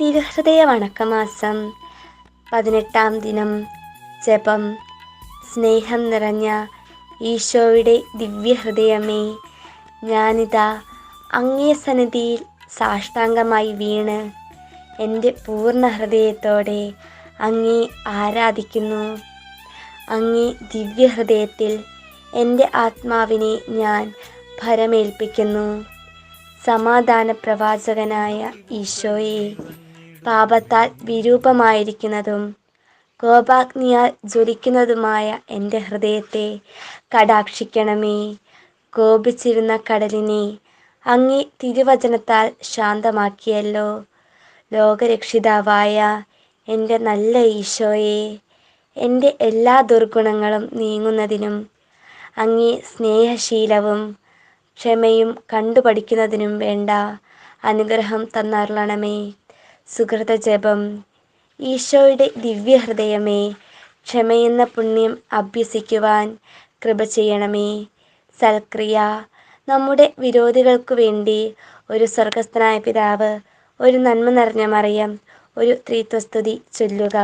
തിരുഹൃദയ വണക്കമാസം പതിനെട്ടാം ദിനം ജപം. സ്നേഹം നിറഞ്ഞ ഈശോയുടെ ദിവ്യഹൃദയമേ ഞാനിതാ അങ്ങേ സന്നിധിയിൽ സാഷ്ടാംഗമായി വീണ് എന്റെ പൂർണ ഹൃദയത്തോടെ അങ്ങേ ആരാധിക്കുന്നു. അങ്ങേ ദിവ്യഹൃദയത്തിൽ എന്റെ ആത്മാവിനെ ഞാൻ ഭരമേൽപ്പിക്കുന്നു. സമാധാന പ്രവാചകനായ ഈശോയെ പാപത്താൽ വിരൂപമായിരിക്കുന്നതും കോപാഗ്നിയാൽ ജ്വലിക്കുന്നതുമായ എന്റെ ഹൃദയത്തെ കടാക്ഷിക്കണമേ. കോപിച്ചിരുന്ന കടലിനെ അങ്ങേ തിരുവചനത്താൽ ശാന്തമാക്കിയല്ലോ. ലോകരക്ഷിതാവായ എന്റെ നല്ല ഈശോയെ എന്റെ എല്ലാ ദുർഗുണങ്ങളും നീങ്ങുന്നതിനും അങ്ങേ സ്നേഹശീലവും ക്ഷമയും കണ്ടുപഠിക്കുന്നതിനും വേണ്ട അനുഗ്രഹം തന്നരുളണമേ. സുഹൃത ജപം ഈശോയുടെ ദിവ്യഹൃദയമേ ക്ഷമയെന്ന പുണ്യം അഭ്യസിക്കുവാൻ കൃപ ചെയ്യണമേ. സൽക്രിയ നമ്മുടെ വിരോധികൾക്കു വേണ്ടി ഒരു സ്വർഗസ്ഥനായ പിതാവ് ഒരു നന്മ നിറഞ്ഞ മറിയം ഒരു ത്രീത്വസ്തുതി ചൊല്ലുക.